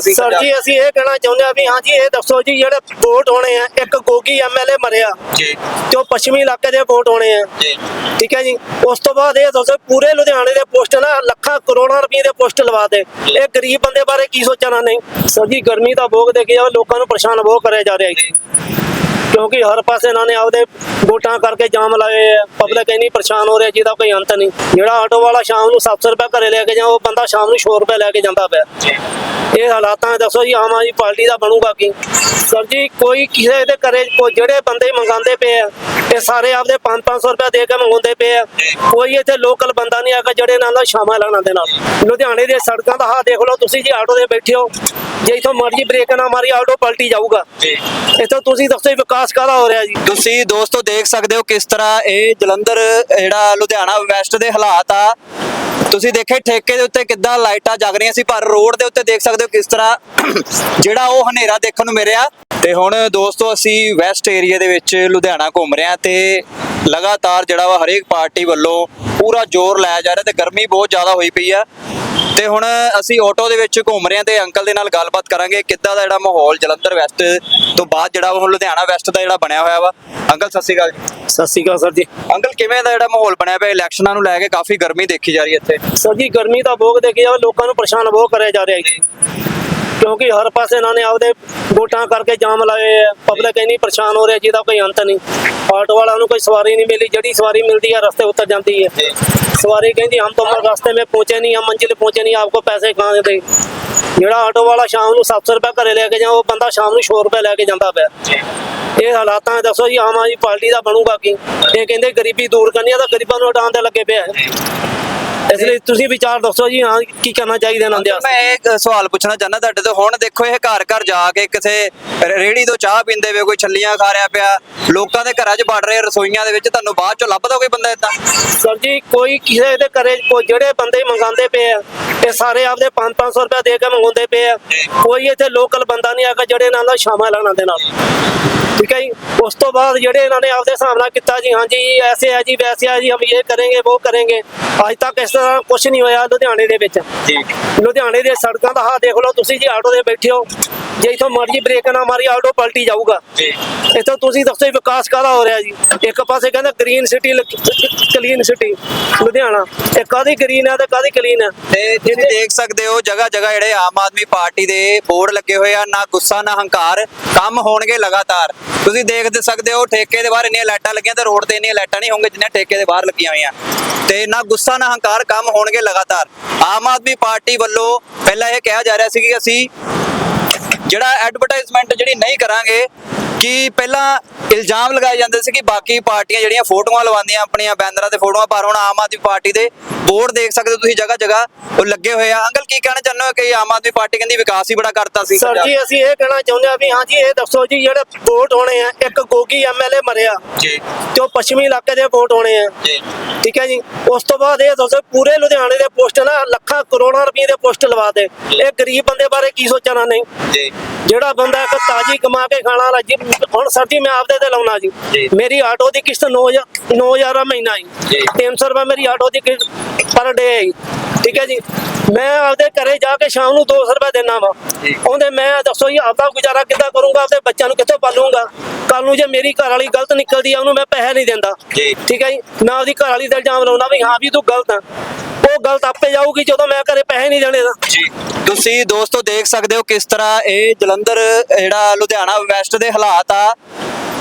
ਅਸੀਂ ਸਰ ਜੀ ਅਸੀਂ ਇਹ ਕਹਿਣਾ ਚਾਹੁੰਦੇ ਆ ਵੀ ਹਾਂ ਜੀ ਇਹ ਦੱਸੋ ਜੀ ਜਿਹੜੇ ਵੋਟ ਹੋਣੇ ਆ ਇੱਕ ਗੋਗੀ ਐਮਐਲਏ ਮਰਿਆ। ਜੀ। ਤੇ ਉਹ ਪੱਛਮੀ ਇਲਾਕੇ ਦੇ ਵੋਟ ਹੋਣੇ ਆ। ਜੀ। ਠੀਕ ਹੈ ਜੀ? ਉਸ ਤੋਂ ਬਾਅਦ ਇਹ ਦੱਸੋ ਪੂਰੇ ਲੁਧਿਆਣੇ ਦੇ ਪੋਸਟ ਨਾ ਲੱਖਾਂ ਕਰੋੜਾਂ ਰੁਪਏ ਦੇ ਪੋਸਟ ਲਵਾ ਦੇ। ਇਹ ਗਰੀਬ ਬੰਦੇ ਬਾਰੇ ਕੀ ਸੋਚਣਾ ਨਹੀਂ? ਸਰ ਜੀ ਗਰਮੀ ਦਾ ਭੋਗ ਦੇ ਕੇ ਲੋਕਾਂ ਨੂੰ ਪਰੇਸ਼ਾਨ ਬਹੁਤ ਕਰਿਆ ਜਾ ਰਿਹਾ ਜੀ। ਕਿਉਂਕਿ ਹਰ ਪਾਸੇ ਇਹਨਾਂ ਨੇ ਆਪਦੇ ਵੋਟਾਂ ਕਰਕੇ ਜਾਮ ਲਾਏ ਆ। ਪਬਲਿਕ ਇੰਨੀ ਪਰੇਸ਼ਾਨ ਹੋ ਰਹੀ ਹੈ ਜਿਹਦਾ ਕੋਈ ਅੰਤ ਨਹੀਂ। ਜਿਹੜਾ ਆਟੋ ਵਾਲਾ ਸ਼ਾਮ ਨੂੰ 700 ਰੁਪਏ ਘਰੇ ਲੈ ਕੇ ਜਾ ਉਹ ਬੰਦਾ ਸ਼ਾਮ ਨੂੰ 100 ਰੁਪਏ ਲੈ ਕੇ ਜਾਂਦਾ ਪਿਆ। ਜੀ। ਇਹ ਹਾਲਾਤਾਂ 'ਚ ਦੱਸੋ ਜੀ, ਆਮ ਆਦਮੀ ਪਾਰਟੀ ਦਾ ਬਣੂਗਾ ਕੀ? ਸਰ ਜੀ, ਕੋਈ ਕਿਸੇ ਦੇ ਘਰੇ ਕੋਈ ਜਿਹੜੇ ਬੰਦੇ ਮੰਗਾਉਂਦੇ ਪਏ ਆ, ਇਹ ਸਾਰੇ ਆਪਦੇ 5-500 ਰੁਪਏ ਦੇ ਕੇ ਮੰਗਾਉਂਦੇ ਪਏ ਆ। ਕੋਈ ਇੱਥੇ ਲੋਕਲ ਬੰਦਾ ਨਹੀਂ ਆਗਾ ਜਿਹੜੇ ਨਾਲ ਸ਼ਾਮਾ ਲੈਣਾ ਦੇ ਨਾਲ। ਲੁਧਿਆਣੇ ਦੀਆਂ ਸੜਕਾਂ ਦਾ ਹਾਲ ਦੇਖ ਲਓ ਤੁਸੀਂ ਜੀ, ਆਟੋ ਦੇ ਬੈਠੇ ਹੋ। ਜੇ ਇਥੋਂ ਮਰਜ਼ੀ ਬ੍ਰੇਕ ਨਾ ਮਾਰੀ, ਆਟੋ ਪਲਟੀ ਜਾਊਗਾ। ਜੀ ਇੱਥੋਂ ਤੁਸੀਂ ਦੱਸੋ ਵਿਕਾਸ ਕਾਹਦਾ ਹੋ ਰਿਹਾ ਜੀ? ਤੁਸੀਂ ਦੋਸਤੋ ਦੇਖ ਸਕਦੇ ਹੋ ਕਿਸ ਤਰ੍ਹਾਂ ਇਹ ਜਲੰਧਰ, ਜਿਹੜਾ ਲੁਧਿਆਣਾ ਵੈਸਟ ਦੇ ਹਾਲਾਤ ਆ ਤੁਸੀਂ ਦੇਖੇ ਠੇਕੇ ਦੇ ਉੱਤੇ ਕਿੱਦਾਂ ਲਾਈਟਾਂ ਜਗ ਰਹੀਆਂ ਸੀ, ਪਰ ਰੋਡ ਦੇ ਉੱਤੇ ਦੇਖ ਸਕਦੇ ਹੋ ਕਿਸ ਤਰ੍ਹਾਂ ਜਿਹੜਾ ਉਹ ਹਨੇਰਾ ਦੇਖਣ ਨੂੰ ਮਿਲਿਆ। ਤੇ ਹੁਣ ਦੋਸਤੋ, ਅਸੀਂ ਵੈਸਟ ਏਰੀਆ ਦੇ ਵਿੱਚ ਲੁਧਿਆਣਾ ਘੁੰਮ ਰਹੇ ਹਾਂ ਤੇ ਲਗਾਤਾਰ ਜਿਹੜਾ ਵਾ ਹਰੇਕ ਪਾਰਟੀ ਵੱਲੋਂ ਪੂਰਾ ਜ਼ੋਰ ਲਾਇਆ ਜਾ ਰਿਹਾ ਤੇ ਗਰਮੀ ਬਹੁਤ ਜ਼ਿਆਦਾ ਹੋਈ ਪਈ ਆ। ਤੇ ਹੁਣ ਅਸੀਂ ਆਟੋ ਦੇ ਵਿੱਚ ਘੁੰਮ ਰਹੇ ਹਾਂ ਤੇ ਅੰਕਲ ਦੇ ਨਾਲ ਗੱਲਬਾਤ ਕਰਾਂਗੇ ਕਿੱਦਾਂ ਦਾ ਜਿਹੜਾ ਮਾਹੌਲ ਜਲੰਧਰ ਵੈਸਟ ਤੋਂ ਬਾਅਦ ਜਿਹੜਾ ਉਹ ਲੁਧਿਆਣਾ ਵੈਸਟ ਦਾ ਜਿਹੜਾ ਬਣਿਆ ਹੋਇਆ ਵਾ। ਅੰਕਲ ਸਤਿ ਸ਼੍ਰੀ ਅਕਾਲ ਸਤਿ ਸ਼੍ਰੀ ਅਕਾਲ ਸਰ ਜੀ। ਅੰਕਲ ਕਿਵੇਂ ਦਾ ਜਿਹੜਾ ਮਾਹੌਲ ਬਣਿਆ ਪਿਆ? ਇਲੈਕਸ਼ਨਾਂ ਨੂੰ ਲੈ ਕੇ ਕਾਫੀ ਗਰਮੀ ਦੇਖੀ ਜਾ ਰਹੀ ਹੈ ਇੱਥੇ। ਸਰ ਜੀ ਗਰਮੀ ਤਾਂ ਬਹੁਤ ਦੇਖੀ ਜਾ ਲੋਕਾਂ ਨੂੰ ਪਰੇਸ਼ਾਨ ਬਹੁਤ ਕਰਿਆ ਜਾ ਰਿਹਾ ਹੈ ਕਿਉਂਕਿ ਹਰ ਪਾਸੇ ਇਹਨਾਂ ਨੇ ਆਪਦੇ ਵੋਟਾਂ ਕਰਕੇ ਜਾਮ ਲਾਏ ਆ। ਪਬਲਿਕ ਇੰਨੀ ਪਰੇਸ਼ਾਨ ਹੋ ਰਹੀ ਹੈ ਜਿਹਦਾ ਕੋਈ ਅੰਤ ਨਹੀਂ। ਆਟੋ ਵਾਲਾ ਨੂੰ ਕੋਈ ਸਵਾਰੀ ਨਹੀਂ ਮਿਲੀ ਜਿਹੜੀ ਸਵਾਰੀ ਮਿਲਦੀ ਹੈ ਰਸਤੇ ਉੱਤਰ ਜਾਂਦੀ ਹੈ। ਸਵਾਰੀ ਕਹਿੰਦੀ ਹਮ ਤਾਂ ਰਸਤੇ ਮੇ ਪਹੁੰਚੇ ਨਹੀਂ ਹਮ ਮੰਜ਼ਿਲ ਪਹੁੰਚੇ पहुंचे नहीं आपको पैसे कहाँ देते ਜਿਹੜਾ ਆਟੋ ਵਾਲਾ ਸ਼ਾਮ ਨੂੰ 700 ਰੁਪਏ ਘਰੇ ਲੈ ਕੇ ਜਾ ਉਹ ਬੰਦਾ ਸ਼ਾਮ ਨੂੰ 100 ਰੁਪਏ ਲੈ ਕੇ ਜਾਂਦਾ ਪਿਆ ਜੀ ਇਹ ਹਾਲਾਤਾਂ 'ਚ ਦੱਸੋ ਜੀ ਆਮ ਆਦਮੀ ਪਾਰਟੀ ਦਾ ਬਣੂਗਾ ਕੀ ਇਹ ਕਹਿੰਦੇ ਗਰੀਬੀ ਦੂਰ ਕਰਨੀ ਆ ਤਾਂ ਗਰੀਬਾਂ ਨੂੰ ਹਟਾਉਣ ਤੇ ਲੱਗੇ ਪਿਆ ਹੈ। ਇਸ ਲਈ ਤੁਸੀਂ ਵਿਚਾਰ ਦੱਸੋ ਜੀ ਹਾਂ ਕੀ ਕਰਨਾ ਚਾਹੀਦਾ ਇਹਨਾਂ ਦੇ ਮੈਂ ਇਹ ਸਵਾਲ ਪੁੱਛਣਾ ਚਾਹੁੰਦਾ ਤੁਹਾਡੇ ਤੋਂ। ਹੁਣ ਦੇਖੋ ਇਹ ਘਰ ਘਰ ਜਾ ਕੇ ਕਿਸੇ ਰੇੜੀ ਤੋਂ ਚਾਹ ਪੀਂਦੇ ਵੇ ਕੋਈ ਛੱਲੀਆਂ ਖਾ ਰਿਹਾ ਪਿਆ। ਲੋਕਾਂ ਦੇ ਘਰਾਂ 'ਚ ਵੜ ਰਹੇ ਰਸੋਈਆਂ ਦੇ ਵਿੱਚ ਤੁਹਾਨੂੰ ਬਾਅਦ 'ਚੋਂ ਲੱਭਦਾ ਕੋਈ ਬੰਦਾ ਇਦਾਂ ਸਰ ਜੀ ਕੋਈ ਕਿਸੇ ਦੇ ਘਰੇ ਕੋ ਜਿਹੜੇ ਬੰਦੇ ਮੰਗਾਉਂਦੇ ਪਏ ਆ ਇਹ ਸਾਰੇ ਆਪਦੇ 5-500 ਰੁਪਏ ਦੇ ਕੇ ਮੰਗਾਉਂਦੇ ਪਏ ਆ। ਕੋਈ ਇੱਥੇ ਲੋਕਲ ਬੰਦਾ ਨਹੀਂ ਆਗਾ ਜਿਹੜੇ ਇਹਨਾਂ ਦਾ ਸ਼ਾਮਾ ਲੈਣਾ ਦੇ ਨਾਲ। ਠੀਕ ਹੈ ਜੀ? ਉਸ ਤੋਂ ਬਾਅਦ ਜਿਹੜੇ ਇਹਨਾਂ ਨੇ ਆਪਦੇ ਹਿਸਾਬ ਨਾਲ ਕੀਤਾ ਜੀ ਹਾਂਜੀ ਐਸੇ ਆ ਜੀ ਵੈਸੇ ਆ ਜੀ ਹਮ ਇਹ ਕਰਾਂਗੇ ਉਹ ਕਰਾਂਗੇ। ਅੱਜ ਤੱਕ ਇਸ ਤਰ੍ਹਾਂ ਕੁਝ ਨਹੀਂ ਹੋਇਆ ਲੁਧਿਆਣੇ ਦੇ ਵਿੱਚ। ਜੀ। ਲੁਧਿਆਣੇ ਦੀਆਂ ਸੜਕਾਂ ਦਾ ਹਾਲ ਦੇਖ ਲਓ ਤੁਸੀਂ ਜੀ ਆਟੋ ਦੇ ਬੈਠੇ ਹੋ। ਜੇ ਇਥੋਂ ਮਰਜ਼ੀ ਬ੍ਰੇਕ ਨਾ ਮਾਰੀ ਆਟੋ ਪਲਟੀ ਜਾਊਗਾ। ਜੀ। ਇੱਥੋਂ ਤੁਸੀਂ ਦੱਸੋ ਵਿਕਾਸ ਕਾਹਦਾ ਹੋ ਰਿਹਾ ਜੀ? ਇੱਕ ਪਾਸੇ ਕਹਿੰਦਾ green city clean city Ludhiana. ਇਹ ਕਾਦੀ ਗ੍ਰੀਨ ਹੈ ਤੇ ਕਾਦੀ ਕਲੀਨ ਹੈ ਤੇ ਤੁਸੀਂ ਦੇਖ ਸਕਦੇ ਹੋ ਜਗ੍ਹਾ ਜਗ੍ਹਾ ਜਿਹੜੇ ਆਮ ਆਦਮੀ ਪਾਰਟੀ ਦੇ ਬੋਰਡ ਲੱਗੇ ਹੋਏ ਆ ਨਾ ਗੁੱਸਾ ਨਾ ਹੰਕਾਰ ਕੰਮ ਹੋਣਗੇ ਲਗਾਤਾਰ। ਤੁਸੀਂ ਦੇਖ ਦੇ ਸਕਦੇ ਹੋ ਠੇਕੇ ਦੇ ਬਾਹਰ ਇੰਨੀਆਂ ਲਾਈਟਾਂ ਲੱਗੀਆਂ ਤੇ ਰੋਡ ਤੇ ਇੰਨੀਆਂ ਲਾਈਟਾਂ ਨਹੀਂ ਹੋਣਗੀਆਂ ਜਿੰਨੀਆਂ ਠੇਕੇ ਦੇ ਬਾਹਰ ਲੱਗੀਆਂ ਹੋਈਆਂ। ਤੇ ਨਾ ਗੁੱਸਾ ਨਾ ਹੰਕਾਰ ਕੰਮ ਹੋਣਗੇ ਲਗਾਤਾਰ। ਆਮ ਆਦਮੀ ਪਾਰਟੀ ਵੱਲੋਂ ਪਹਿਲਾਂ ਇਹ ਕਿਹਾ ਜਾ ਰਿਹਾ ਸੀ ਕਿ ਅਸੀਂ ਜਿਹੜਾ ਐਡਵਰਟਾਈਜ਼ਮੈਂਟ ਜਿਹੜੀ ਨਹੀਂ ਕਰਾਂਗੇ ਕਿ ਪਹਿਲਾਂ ਇਲਜ਼ਾਮ ਲਗਾਏ ਜਾਂਦੇ ਸੀ ਕਿ ਬਾਕੀ ਪਾਰਟੀਆਂ ਜਿਹੜੀਆਂ ਫੋਟੋਆਂ ਲਵਾਉਂਦੀਆਂ ਆਪਣੀਆਂ ਬੈਨਰਾਂ ਤੇ ਫੋਟੋਆਂ ਪਰ ਹੁਣ ਆਮ ਆਦਮੀ ਪਾਰਟੀ ਦੇ ਬੋਰਡ ਦੇਖ ਸਕਦੇ ਹੋ ਤੁਸੀਂ ਜਗ੍ਹਾ ਜਗ੍ਹਾ ਉਹ ਲੱਗੇ ਹੋਏ ਆ। ਅੰਕਲ ਕੀ ਕਹਿਣਾ ਚਾਹੁੰਦੇ ਹੋ ਕਿ ਆਮ ਆਦਮੀ ਪਾਰਟੀ ਕਹਿੰਦੀ ਵਿਕਾਸ ਹੀ ਬੜਾ ਕਰਤਾ ਸੀ ਸਰ ਜੀ ਅਸੀਂ ਇਹ ਕਹਿਣਾ ਚਾਹੁੰਦੇ ਆ ਵੀ ਹਾਂ ਜੀ ਇਹ ਦੱਸੋ ਜੀ ਜਿਹੜੇ ਵੋਟ ਹੋਣੇ ਆ ਇੱਕ ਗੋਗੀ ਐਮਐਲਏ ਮਰਿਆ। ਜੀ। ਤੇ ਉਹ ਪੱਛਮੀ ਇਲਾਕੇ ਦੇ ਵੋਟ ਹੋਣੇ ਆ। ਜੀ। ਠੀਕ ਹੈ ਜੀ? ਉਸ ਤੋਂ ਬਾਅਦ ਇਹ ਦੱਸੋ ਪੂਰੇ ਲੁਧਿਆਣੇ ਦੇ ਪੋਸਟ ਨਾ ਲੱਖਾਂ ਕਰੋੜਾਂ ਰੁਪਏ ਦੇ ਪੋਸਟ ਲਵਾ ਦੇ ਇਹ ਗਰੀਬ ਬੰਦੇ ਬਾਰੇ ਕੀ ਸੋਚਣਾ ਨਹੀਂ? ਜੀ। ਜਿਹੜਾ ਬੰਦਾ ਇੱਕ ਤਾਜੀ ਕਮਾ ਕੇ ਖਾਣਾ ਵਾਲਾ ਜੀ ਹੁਣ ਸਰ ਜੀ ਮੈਂ ਆਪਦੇ ਤੇ ਲਾਉਣਾ ਜੀ। ਮੇਰੀ ਆਟੋ ਦੀ ਕਿਸ਼ਤ 9000 9000 ਦਾ ਮਹੀਨਾ। ਜੀ 300 ਰੁਪਏ ਮੇਰੀ ਆਟੋ ਦੀ ਕਿਸ਼ਤ ਪਰ ਡੇ ਹੈ। ਠੀਕ ਹੈ ਜੀ। ਮੈਂ ਆਪਦੇ ਘਰੇ ਜਾ ਕੇ ਸ਼ਾਮ ਨੂੰ 200 ਰੁਪਏ ਦੇਣਾ ਵਾ। ਉਹਦੇ ਮੈਂ ਦੱਸੋ ਜੀ ਆਪਦਾ ਗੁਜ਼ਾਰਾ ਕਿੱਦਾਂ ਕਰੂੰਗਾ? ਆਪਦੇ ਬੱਚਿਆਂ ਨੂੰ ਕਿੱਥੋਂ ਪਾਲੂੰਗਾ? ਕੱਲ ਨੂੰ ਜੇ ਮੇਰੀ ਘਰ ਵਾਲੀ ਗਲਤ ਨਿਕਲਦੀ ਆ ਉਹਨੂੰ ਮੈਂ ਪੈਸੇ ਨਹੀਂ ਦਿੰਦਾ। ਠੀਕ ਹੈ ਜੀ। ਮੈਂ ਆਪਦੀ ਘਰ ਵਾਲੀ ਤੇ ਇਲਜ਼ਾਮ ਲਾਉਣਾ ਵੀ ਹਾਂ ਵੀ ਤੂੰ ਗਲਤ ਆ। ਉਹ ਗਲਤ ਆਪੇ ਜਾਊਗੀ ਜਦੋਂ ਮੈਂ ਘਰੇ ਪੈਸੇ ਨਹੀਂ ਦੇਣੇ ਤਾਂ। ਜੀ। ਤੁਸੀਂ ਦੋਸਤੋ ਦੇਖ ਸਕਦੇ ਹੋ ਕਿਸ ਤਰ੍ਹਾਂ ਇਹ ਜਲੰਧਰ ਜਿਹੜਾ ਲੁਧਿਆਣਾ ਵੈਸਟ ਦੇ ਹਾਲਾਤ ਆ।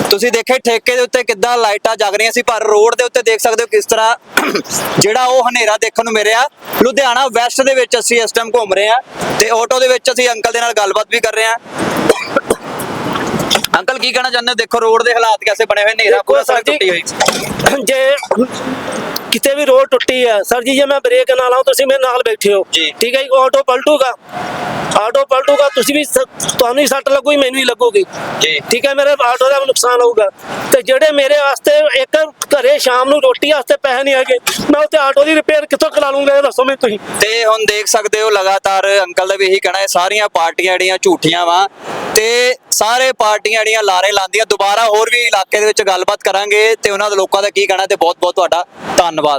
ਤੁਸੀਂ ਦੇਖੇ ਠੇਕੇ ਦੇ ਉੱਤੇ ਕਿੱਦਾਂ ਲਾਈਟਾਂ ਜਗ ਰਹੀਆਂ ਸੀ ਪਰ ਰੋਡ ਦੇ ਉੱਤੇ ਦੇਖ ਸਕਦੇ ਹੋ ਕਿਸ ਤਰ੍ਹਾਂ ਜਿਹੜਾ ਉਹ ਹਨੇਰਾ ਦੇਖਣ ਨੂੰ ਮਿਲਿਆ। ਲੁਧਿਆਣਾ ਵੈਸਟ ਦੇ ਵਿੱਚ ਅਸੀਂ ਇਸ ਟਾਈਮ ਘੁੰਮ ਰਹੇ ਹਾਂ ਤੇ ਆਟੋ ਦੇ ਵਿੱਚ ਅਸੀਂ ਅੰਕਲ ਦੇ ਨਾਲ ਗੱਲਬਾਤ ਵੀ ਕਰ ਰਹੇ ਹਾਂ। ਅੰਕਲ ਕੀ ਕਹਿਣਾ ਚਾਹੁੰਦੇ ਦੇਖੋ ਰੋਡ ਦੇ ਹਾਲਾਤ ਕਿਵੇਂ ਬਣੇ ਹੋਏ ਹਨੇਰਾ ਪੂਰਾ ਸੜਕ ਟੁੱਟੀ ਹੋਈ। ਜੇ ਕਿਤੇ ਵੀ ਰੋਡ ਟੁੱਟੀ ਹੈ ਸਰ ਜੀ ਜੇ ਮੈਂ ਬ੍ਰੇਕ ਨਾ ਲਾਉਂ ਤੁਸੀਂ ਮੇਰੇ ਨਾਲ ਬੈਠੇ ਹੋ। ਠੀਕ ਹੈ ਆਟੋ ਪਲਟੂਗਾ। ਆਟੋ ਪਲਟੂਗਾ ਤੁਸੀਂ ਵੀ ਤੁਹਾਨੂੰ ਹੀ ਸੱਟ ਲੱਗੂਗੀ ਮੈਨੂੰ ਹੀ ਲੱਗੂਗੀ। ਜੀ। ਠੀਕ ਹੈ ਮੇਰੇ ਆਟੋ ਦਾ ਨੁਕਸਾਨ ਹੋਊਗਾ। ਤੇ ਜਿਹੜੇ ਮੇਰੇ ਵਾਸਤੇ ਇੱਕ ਘਰੇ ਸ਼ਾਮ ਨੂੰ ਰੋਟੀ ਵਾਸਤੇ ਪੈਸੇ ਨਹੀਂ ਹੈਗੇ ਮੈਂ ਉੱਥੇ ਆਟੋ ਦੀ ਰਿਪੇਅਰ ਕਿੱਥੋਂ ਕਰਾ ਲੂੰਗਾ ਇਹ ਦੱਸੋ ਮੈਨੂੰ ਤੁਸੀਂ। ਤੇ ਹੁਣ ਦੇਖ ਸਕਦੇ ਹੋ ਲਗਾਤਾਰ ਅੰਕਲ ਦਾ ਵੀ ਇਹੀ ਕਹਿਣਾ ਹੈ ਸਾਰੀਆਂ ਪਾਰਟੀਆਂ ਜਿਹੜੀਆਂ ਝੂਠੀਆਂ ਵਾ ਤੇ ਸਾਰੇ ਪਾਰਟੀਆਂ ਜਿਹੜੀਆਂ ਲਾਰੇ ਲਾਉਂਦੀਆਂ, ਦੁਬਾਰਾ ਹੋਰ ਵੀ ਇਲਾਕੇ ਦੇ ਵਿੱਚ ਗੱਲਬਾਤ ਕਰਾਂਗੇ ਤੇ ਉਹਨਾਂ ਦੇ ਲੋਕਾਂ ਦਾ ਕੀ ਕਹਿਣਾ ਤੇ ਬਹੁਤ ਬਹੁਤ ਤੁਹਾਡਾ ਧੰਨਵਾਦ।